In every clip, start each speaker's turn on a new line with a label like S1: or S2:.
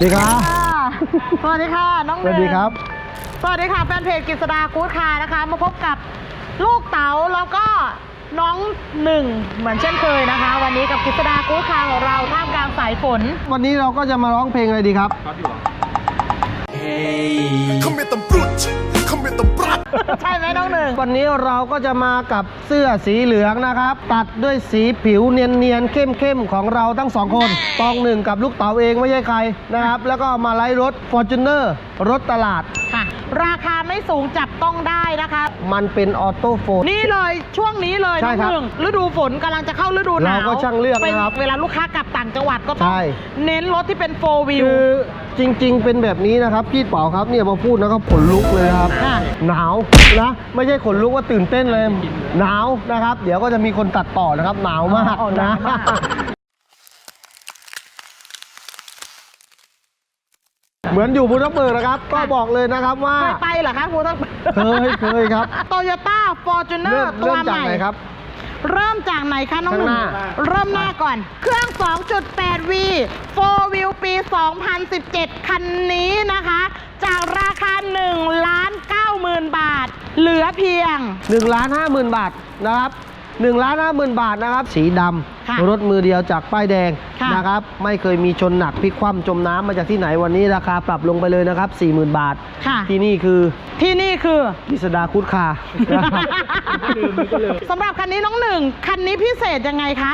S1: สวัสดีครับ
S2: ค่ะสวัสดีค่ะ น้อง
S1: สวัสดีครับ
S2: สวัสดีค่ะ แฟนเพจกฤษดากู๊ดคาร์นะคะ มาพบกับลูกเต๋าแล้วก็น้องหนึ่งเหมือนเช่นเคยนะคะ วันนี้กับกฤษดากู๊ดคาร์ของเราท่ามกลางสายฝน
S1: วันนี้เราก็จะมาร้องเพลงอะไรดีครับ
S3: Kom met een brood, kom met een brat.
S2: ใช่ไหมน้องหนึ่ง
S1: วันนี้เราก็จะมากับเสื้อสีเหลืองนะครับ ตัดด้วยสีผิวเนียนๆเข้มๆของเราทั้งสองคนตองหนึ่งกับลูกเต๋าเองไม่ใช่ใครนะครับ แล้วก็มาไล่รถ f o r t u n e r รถตลาด
S2: ค่ะ ราคาไม่ สูงจับต้องได้นะคะ
S1: มันเป็นออโต้โฟน
S2: นี่เลยช่วงนี้เลย
S1: ใช่
S2: น้อง
S1: ครับ
S2: หนึ่งฤดูฝนกำลังจะเข้าฤดูหนาว
S1: เราก็ช่างเลือกนะครับ
S2: ป็เวลาลูกค้ากลับต่างจังหวัดก็ต้อง
S1: ใช่
S2: เน้นรถที่เป็นโฟวิว
S1: คือจริง ๆ เป็นแบบนี้นะครับพี่เป๋าครับเนี่ยพอพูดนะครับขนลุกเลยครับ
S2: ค่ะ
S1: หนาวนะ ไม่ใช่ขนลุกว่าตื่นเต้นเลยหนาวนะครับ เดี๋ยวก็จะมีคนตัดต่อนะครับหนาวมาก
S2: อ๋อหนา
S1: นะ
S2: วมาก
S1: เหมือนอยู่บุรีรัมย์นะครับ ก็บอกเลยนะครับว่า
S2: เคยไปเหรอคะครูต้อง
S1: เคยเคยครับ
S2: โตโยต้าฟอร์จูเนอ
S1: เริ่ม
S2: ร์ตั
S1: เริ่
S2: ว
S1: ม
S2: ให
S1: จาก
S2: ม่
S1: ไหนครับ
S2: เริ่มจากไหนคะน้องหนึ่ง
S1: ข้างหน้า
S2: เริ่มหน้าก่อน เครื่อง 2.8V 4 Wheel ปี 2017 คันนี้นะคะ จากราคา1ล้าน9หมื่นบาท เหลือเพียง
S1: 1ล้านห้าหมื่นบาทนะครับ 1ล้านห้าหมื่นบาทนะครับ สีด
S2: ค่ะำ
S1: รถมือเดียวจากป้ายแดง
S2: ค่ะ
S1: นะครับ ไม่เคยมีชนหนักพลิกคว่ำจมน้ำมาจากที่ไหนวันนี้ราคาปรับลงไปเลยนะครับ 40,000 บาท
S2: ค่ะ
S1: ที่นี่คือ
S2: ที่นี่คือ
S1: กิษดาคุดคานะครับ
S2: สำหรับคันนี้น้องหนึ่ง คันนี้พิเศษยังไงคะ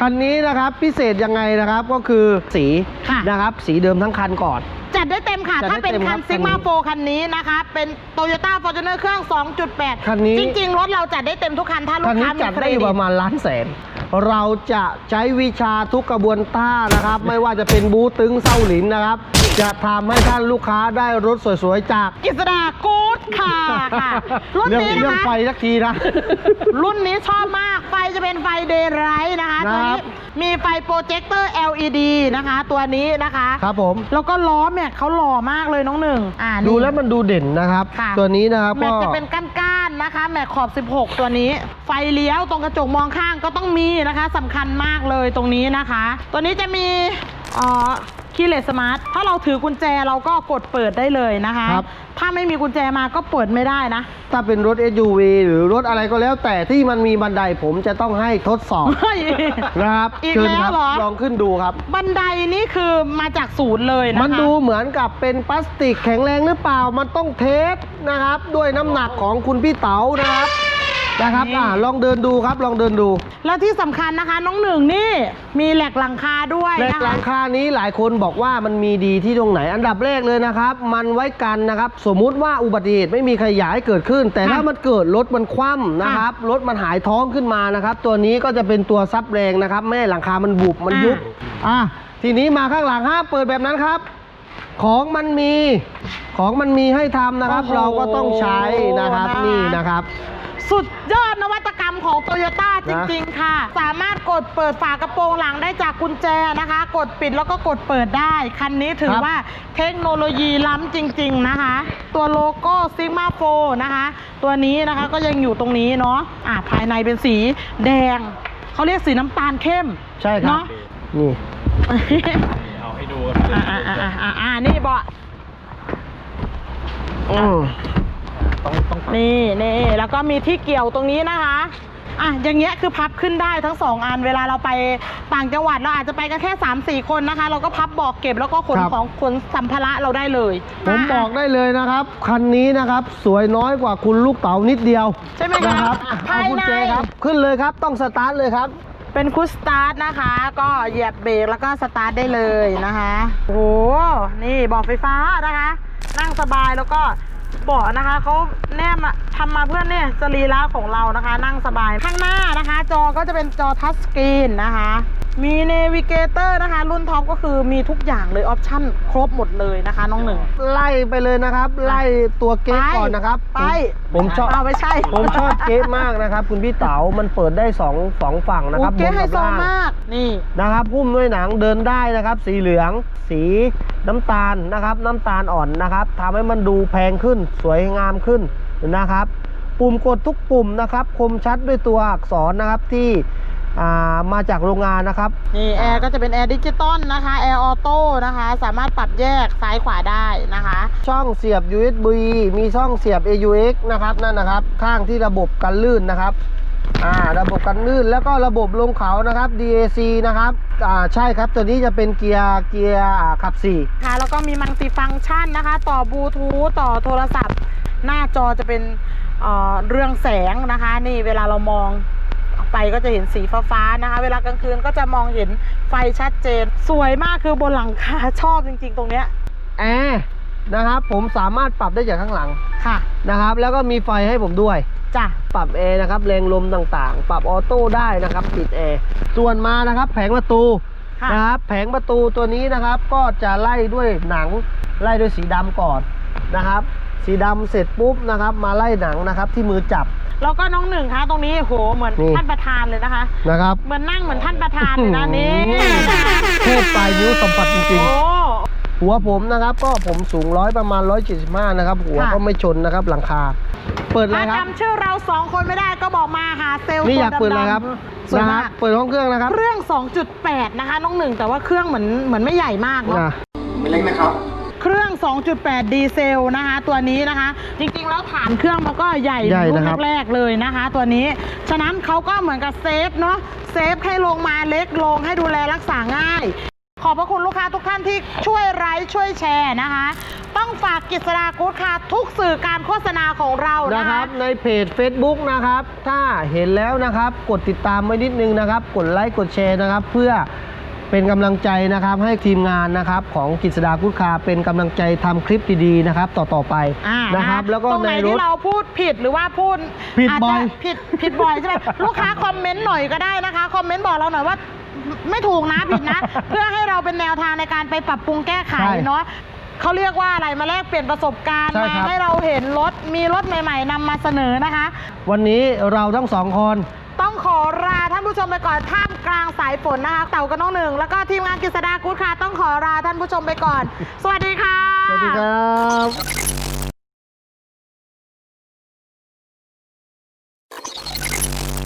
S1: คันนี้นะครับพิเศษยังไงนะครับก็คือสี
S2: ค่ะ
S1: นะครับ สีเดิมทั้งคันก่อน
S2: จัดได้ เต็มค่ะ
S1: จัดได้
S2: ถ้าเป็น
S1: เต็ม
S2: คั
S1: ครั
S2: น
S1: บ
S2: ซิกมา
S1: คันนี้
S2: โฟคันนี้นะคะ เป็นโตโยต้าฟอร์จูเนอร์เครื่อง 2.8
S1: คันนี้
S2: จริง ๆ รถเราจัดได้เต็มทุกคัน ถ้าลู
S1: คัน
S2: ก
S1: นี้
S2: ค้ามี
S1: จัด
S2: เคร
S1: ได้อ
S2: ดิ
S1: ยู่
S2: ต
S1: ประมาณล้านแสน เราจะใช้วิชาทุกกระบวนท่านะครับ ไม่ว่าจะเป็นบูตึงเส้าหลินนะครับ จะทำให้ท่านลูกค้าได้รถสวยๆจาก
S2: กิษดากู๊ดค่ะค่ะรุ่น
S1: เรื่อง
S2: นี้
S1: เรื่อง
S2: นะคะ
S1: ไฟสักทีนะ
S2: รุ่นนี้ชอบมาก ไฟจะเป็นไฟเดย์ไรท์นะคะตัว
S1: ครั
S2: นี้
S1: บ
S2: มีไฟโปรเจคเตอร์ LED นะคะ ตัวนี้นะคะ
S1: ครับผม
S2: แล้วก็ล้อแม็กเขาหล่อมากเลยน้องหนึ่งอ่านี่
S1: ดูแล้วมันดูเด่นนะครับ
S2: ค่ะ
S1: ตัวนี้นะครับ
S2: แม็
S1: ก็
S2: กจะเป็นก้านๆนะคะ แม็กขอบ 16 ตัวนี้ ไฟเลี้ยวตรงกระจกมองข้างก็ต้องมีนะคะสำคัญมากเลยตรงนี้นะคะ ตัวนี้จะมีเอ่อ คีย์เลสสมาร์ทถ้าเราถือกุญแจเราก็กดเปิดได้เลยนะคะ
S1: ครับ
S2: ถ้าไม่มีกุญแจมาก็เปิดไม่ได้นะ
S1: ถ้าเป็นรถ SUV หรือรถอะไรก็แล้ว แต่ที่มันมีบันไดผมจะต้องให้ทดสอบ
S2: เฮ้ย
S1: นะครับ
S2: อีก
S1: เชิญ
S2: แล้ว
S1: ครั
S2: เหรอ
S1: ลองขึ้นดูครับ
S2: บันไดนี่คือมาจากศูนย์เลยนะคะ
S1: มันดูเหมือนกับเป็นพลาสติกแข็งแรงหรือเปล่า มันต้องเทสนะครับ ด้วยน้ำหนักของคุณพี่เต๋านะครับ นะครับ
S2: นี่
S1: อ่าลองเดินดูครับลองเดินดู
S2: แล้วที่สำคัญนะคะ น้องหนึ่งนี่มีแหลกหลังคาด้วย
S1: แหลก
S2: นะคะ
S1: หลังคานี้หลายคนบอกว่ามันมีดีที่ตรงไหน อันดับแรกเลยนะครับ มันไว้กันนะครับ สมมุติว่าอุบัติเหตุไม่มีใครอยากให้เกิดขึ้น แต่ถ้า
S2: ค่ะ
S1: มันเกิดรถมันคว่ำนะครับ รถมันหายท้องขึ้นมานะครับ ตัวนี้ก็จะเป็นตัวซับแรงนะครับไม่ให้หลังคามันบุบมันยุบอะทีนี้มาข้างหลังห้ามเปิดแบบนั้นครับ ของมันมีของมันมีให้ทำนะครับ
S2: โอ้โห
S1: เราก็ต้องใช้นะครับ
S2: นะคะ
S1: นี่นะครับ
S2: สุดยอดนวัตกรรมของโตโยต้าจ
S1: นะ
S2: ริง ๆ ค่ะ สามารถกดเปิดฝากระโปรงหลังได้จากกุญแจนะคะ กดปิดแล้วก็กดเปิดได้ คันนี้ถือว่าเทคโนโลยีล้ำจริง ๆ นะคะ ตัวโลโก้ซิกมาโฟนะคะ ตัวนี้นะคะก็ยังอยู่ตรงนี้เนาะอะภายในเป็นสีแดง เขาเรียกสีน้ำตาลเข้ม
S1: ใช่ครับ
S2: เนาะ
S1: นี่
S4: เอาให้ดู
S2: อ่าอ่าอ่าอ่าอ่านี่เบาะ
S1: อืม
S4: ต้องต้อง
S2: นี่นี่แล้วก็มีที่เกี่ยวตรงนี้นะคะอะอย่างเงี้ยคือพับขึ้นได้ทั้งสองอันเวลาเราไปต่างจังหวัดเราอาจจะไปกันแค่3 4คนนะคะ เราก็พับเบอกเก็บแล้วก็ขน
S1: ครับ
S2: ของขนสัมภาระเราได้เลย
S1: ผมบอกได้เลยนะครับ คันนี้นะครับ สวยน้อยกว่าคุณลูกเต๋านิดเดียว
S2: ใช่ไหม
S1: นะครับ
S2: อะ
S1: เอา
S2: ภาย
S1: กุญ
S2: ใน
S1: แจครับ ขึ้นเลยครับต้องสตาร์ทเลยครับ
S2: เป็นคุชสตาร์ทนะคะ ก็เหยียบเบรกแล้วก็สตาร์ทได้เลยนะคะ โอ้โห นี่เบอกไฟฟ้านะคะ นั่งสบายแล้วก็ เบาะนะคะเขาแนบมาทำมาเพื่อเนี่ยสรีระของเรานะคะ นั่งสบายข้างหน้านะคะ จอก็จะเป็นจอทัชสกรีนนะคะ มีเนวิเกเตอร์นะคะ รุ่นท็อปก็คือมีทุกอย่างเลยออปชั่นครบหมดเลยนะคะน้องหนึ่ง
S1: ไล่ไปเลยนะครับ ไล่ตัวเก๊กก่อนนะครับ
S2: ไป
S1: ผมผมชอบ
S2: เอาไม่ใช่
S1: ผมชอบเก๊กมากนะครับ คุณพี่เต๋ามันเปิดได้สองสองฝั่งนะครับ
S2: โอเค
S1: บน
S2: ไฮ
S1: กับ
S2: โซ
S1: ล่าง
S2: มากนี่
S1: นะครับหุ้มด้วยหนังเดินได้นะครับ สีเหลือง สีน้ำตาลนะครับ น้ำตาลอ่อนนะครับทำให้มันดูแพงขึ้น สวยงามขึ้นนะครับ ปุ่มกดทุกปุ่มนะครับ คมชัดด้วยตัวอักษรนะครับที่อ่า มาจากโรงงานนะครับ
S2: นี่แอร์ก็จะเป็นแอร์ดิจิตอลนะคะแอร์ออโต้นะคะสามารถปรับแยกซ้ายขวาได้นะคะ
S1: ช่องเสียบ USB มีช่องเสียบ AUX นะครับนั่นนะครับข้างที่ระบบกันลื่นนะครับอ่าระบบกันลื่นแล้วก็ระบบลงเขานะครับ DAC นะครับอ่าใช่ครับตัวนี้จะเป็นเกียร์เกียร์อ่าขับ4
S2: ค่ะแล้วก็มีมัลติฟังก์ชันนะคะ ต่อบลูทูธต่อโทรศัพท์ หน้าจอจะเป็นเอ่อเรืองแสงนะคะ นี่เวลาเรามองออก ไปก็จะเห็นสีฟ้าๆนะคะ เวลากลางคืนก็จะมองเห็นไฟชัดเจน สวยมากคือบนหลังคาชอบจริง ๆ ตรงเนี้ย
S1: แอร์นะครับผมสามารถปรับได้จากข้างหลัง
S2: ค่ะ
S1: นะครับ แล้วก็มีไฟให้ผมด้วย
S2: จ้ะ
S1: ปรับแอร์นะครับแรงลมต่างๆ ปรับออโต้ได้นะครับปิดแอร์ส่วนมานะครับ แผงประตู
S2: ค่ะ
S1: นะครับแผงประตูตัวนี้นะครับก็จะไล่ด้วยหนังไล่ด้วยสีดำก่อนนะครับ สีดำเสร็จปุ๊บนะครับ มาไล่หนังนะครับที่มือจับ
S2: แล้วก็น้องหนึ่งคะตรงนี้โหเหมือน
S1: นี่
S2: ท่านประธานเลยนะคะ
S1: นะครับ
S2: เหมือนนั่งเหมือนท่านประธานเลยนะนี่
S1: เทพปลายนิ้วสัมผัสจริง
S2: โอ้
S1: ๆ หัวผมนะครับ ก็ผมสูงร้อยประมาณ 175 นะครับ หัว
S2: ค่ะ
S1: ก็ไม่ชนนะครับ หลังคา เปิดเลย
S2: ถ้า
S1: ครับ
S2: จำชื่อเราสองคนไม่ได้ก็บอกมาหาเซลล์
S1: นี่
S2: ตัว
S1: อยากเปิดเลยครับ
S2: ดำๆสวย
S1: นะค
S2: มา
S1: รับ
S2: ก
S1: เปิดห้องเครื่องนะครับ
S2: เครื่อง 2.8 นะคะ น้องหนึ่งแต่ว่าเครื่องเหมือนเหมือนไม่ใหญ่มากเนาะ
S1: นะ
S3: ไม่เล็กนะครับ
S2: เครื่อง 2.8 ดีเซลนะคะ ตัวนี้นะคะ จริงๆ แล้วฐานเครื่องมันก็ใหญ่
S1: ใหญ่
S2: รุ่
S1: นะครับ
S2: นแรกๆเลยนะคะ ตัวนี้ ฉะนั้นเขาก็เหมือนกับเซฟเนาะเซฟให้ลงมาเล็กลงให้ดูแลรักษาง่าย ขอบพระคุณลูกค้าทุกท่านที่ช่วยไลค์ช่วยแชร์นะคะ ต้องฝากกิจสดากู๊ดค่ะทุกสื่อการโฆษณาของเรา
S1: นะ
S2: นะ
S1: ค
S2: คะ
S1: รับในเพจ Facebook นะครับ ถ้าเห็นแล้วนะครับ กดติดตามไว้นิดนึงนะครับ กดไลค์กดแชร์นะครับ เพื่อ เป็นกำลังใจนะครับให้ทีมงานนะครับของกิจสดาคุดคาเป็นกำลังใจทำคลิปดีๆนะครับต่อๆไป
S2: อ่า
S1: นะครับ
S2: นะ
S1: แล้วก็
S2: ตรงไห
S1: ใน
S2: น
S1: ร
S2: ที่
S1: ถ
S2: เราพูดผิดหรือว่าพูด
S1: ผิดา
S2: จ
S1: บ่อย
S2: จะผิดผิดบ่อยใช่ไหมลูกค้าคอมเมนต์หน่อยก็ได้นะคะคอมเมนต์บอกเราหน่อยว่าไม่ถูกนะผิดนะ เพื่อให้เราเป็นแนวทางในการไปปรับปรุงแก้ไข
S1: ใช่
S2: เนาะเขาเรียกว่าอะไรมาแลกเปลี่ยนประสบการณ์
S1: ใช่
S2: มา
S1: ครับ
S2: ให้เราเห็นรถมีรถใหม่ ๆนำมาเสนอนะคะ
S1: วันนี้เราทั้งสองคน
S2: ต้องขอลาท่าน ผู้ชมไปก่อนท่ามกลางสายฝนนะคะ เต่าก็น้องหนึ่ง แล้วก็ทีมงานกฤษดากู๊ดค่ะ ต้องขอลาท่านผู้ชมไปก่อน สวัสดีค่ะ
S1: สวัสดีครับ